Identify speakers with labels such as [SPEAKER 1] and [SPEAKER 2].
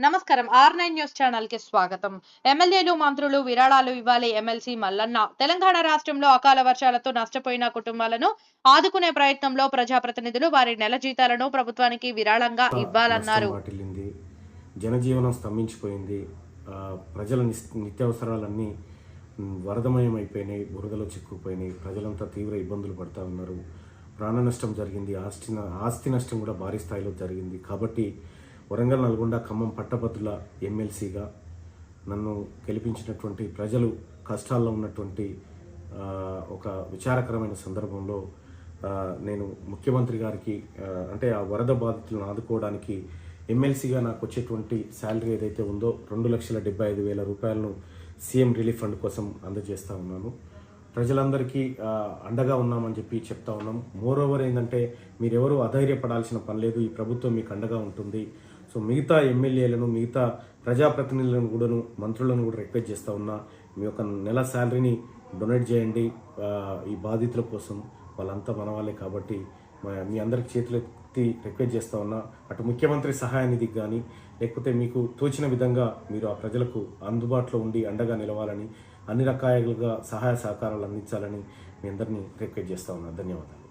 [SPEAKER 1] నమస్కారం. Are nine news ఛానల్కి స్వాగతం. ఎమ్మెల్యేలు మంత్రులు విరాళాలు ఇవ్వాలి ఎమ్మెల్సీ మల్లన్న. తెలంగాణ రాష్ట్రంలో అకాల వర్షాలతో నష్టపోయిన కుటుంబాలను ఆదుకునే ప్రయత్నంలో ప్రజాప్రతినిధులు వారి నెల జీతాలను ప్రభుత్వానికి విరాళంగా ఇవ్వాలన్నారు.
[SPEAKER 2] జనజీవనం స్తంభించిపోయింది. ప్రజల నిత్యావసరాలన్నీ మ్, వరదమయం అయిపోయినాయి బురదలో చిక్కుపోయినాయి ప్రజలంతా తీవ్ర ఇబ్బందులు పడతా ఉన్నారు. ప్రాణ నష్టం జరిగింది. ఆస్తి ఆస్తి నష్టం కూడా భారీ స్థాయిలో జరిగింది. కాబట్టి వరంగల్ నల్గొండ ఖమ్మం పట్టభద్రుల ఎమ్మెల్సీగా నన్ను గెలిపించినటువంటి ప్రజలు కష్టాల్లో ఉన్నటువంటి ఒక విచారకరమైన సందర్భంలో నేను ముఖ్యమంత్రి గారికి అంటే ఆ వరద బాధితులను ఆదుకోవడానికి ఎమ్మెల్సీగా నాకు వచ్చేటువంటి శాలరీ ఏదైతే ఉందో రెండు లక్షల డెబ్బై ఐదు వేల రూపాయలను సీఎం రిలీఫ్ ఫండ్ కోసం అందజేస్తూ ఉన్నాను. ప్రజలందరికీ అండగా ఉన్నామని చెప్పి చెప్తా ఉన్నాం. మోర్ ఓవర్ ఏంటంటే మీరెవరూ అధైర్యపడాల్సిన పని లేదు. ఈ ప్రభుత్వం మీకు అండగా ఉంటుంది. సో మిగతా ఎమ్మెల్యేలను మిగతా ప్రజాప్రతినిధులను కూడాను మంత్రులను కూడా రిక్వెస్ట్ చేస్తూ ఉన్నా. మీ యొక్క నెల శాలరీని డొనేట్ చేయండి. ఈ బాధితుల కోసం వాళ్ళంతా మన వాళ్ళే కాబట్టి మీ అందరికి చేతులు ఎత్తి రిక్వెస్ట్ చేస్తూ ఉన్నా. అటు ముఖ్యమంత్రి సహాయ నిధికి కానీ లేకపోతే మీకు తోచిన విధంగా మీరు ఆ ప్రజలకు అందుబాటులో ఉండి అండగా నిలవాలని అన్ని రకాలుగా సహాయ సహకారాలు అందించాలని మీ అందరినీ రిక్వెస్ట్ చేస్తా ఉన్నా. ధన్యవాదాలు.